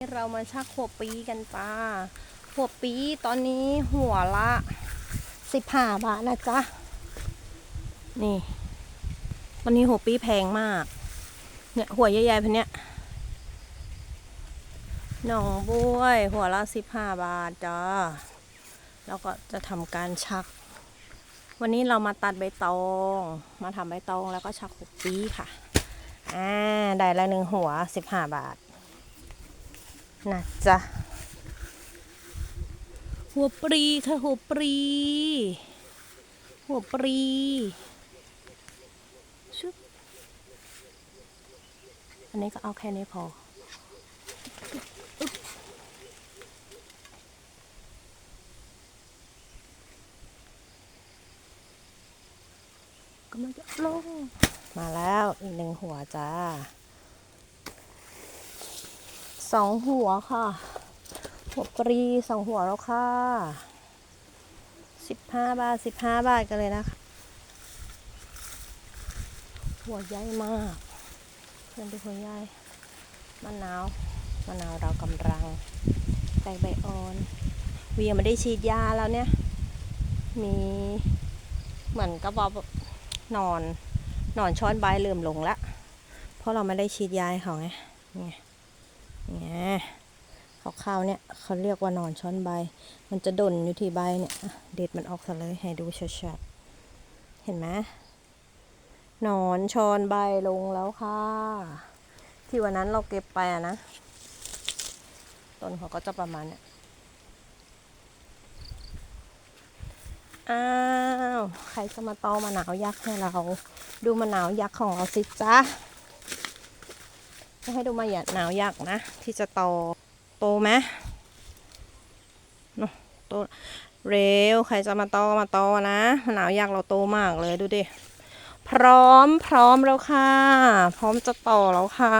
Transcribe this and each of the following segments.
เรามาชักหัวปีกันจ้าหัวปีตอนนี้หัวละสิบห้าบาทนะจ๊ะ นี่วันนี้หัวปีแพงมาก เนี่ยหัวใหญ่ๆพันเนี้ยหนองบ้วย หัวละสิบห้าบาทจ้าแล้วก็จะทำการชัก วันนี้เรามาตัดใบตอง มาทำใบตองแล้วก็ชักหัวปีค่ะ อ่า ได้ละหนึ่งหัวสิบห้าบาท นะจ๊ะ หัวปรีค่ะหัวปรี หัวปรีชุบอันนี้ก็เอาแค่นี้พอกำลังจะลง มาแล้วอีกหนึ่งหัวจ้า สองหัวค่ะ หัวปรีสองหัวแล้วค่ะสิบห้าบาทสิบห้าบาทกันเลยนะคะ หัวใหญ่มากเพื่อนดูหัวใหญ่มะนาวมะนาวเรากำลังแตกใบอ่อนวียังไม่ได้ฉีดยาแล้วเนี่ย มีเหมือนกับว่าหนอนนอนช้อนใบเริ่มลงละเพราะเราไม่ได้ฉีดยาเขาไงนี่ เนี่ยข้าวๆเนี่ยเขาเรียกว่านอนช้อนใบ มันจะดนอยู่ที่ใบเนี่ยเด็ดมันออกซะเลยให้ดูชัดๆเห็นไหมหนอนช้อนใบลงแล้วค่ะ ที่วันนั้นเราเก็บไปอะนะต้นเขาก็จะประมาณเนี่ยอ้าว ใครจะมาตอมะนาวยักษ์ให้เรา ดูมะนาวยักษ์ของเราสิจ๊ะ จะให้ดูมาหยาดหนาวยักนะ ที่จะโตโตไหมเนอะโตเร็วใครจะมาโตก็มาโตนะมะนาวยักเราโตมากเลยดูดิพร้อมพร้อมแล้วค่ะ พร้อมจะโตแล้วค่ะ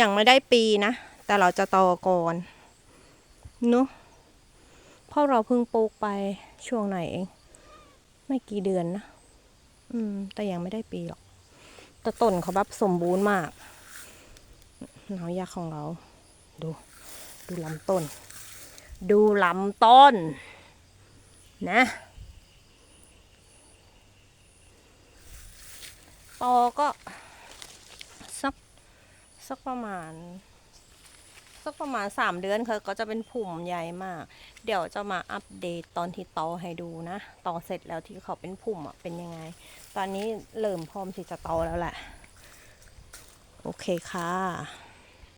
ยังไม่ได้ปีนะ แต่เราจะโตก่อนเนุเพราะเราเพิ่งปลูกไปช่วงไหนเอง ไม่กี่เดือนนะ อืม แต่ยังไม่ได้ปีหรอก แต่ต้นเขาแบบสมบูรณ์มากหนาวยาของเรา ดู ดูลำต้น ดูลำต้น นะ ตอก็ สัก สักประมาณ สักประมาณสามเดือนเขาก็จะเป็นผุ่มใหญ่มาก เดี๋ยวจะมาอัปเดตตอนที่ตอให้ดูนะตอเสร็จแล้วที่เขาเป็นผุ่มอะเป็นยังไง ตอนนี้เริ่มพร้อมที่จะตอแล้วแหละ โอเคค่ะ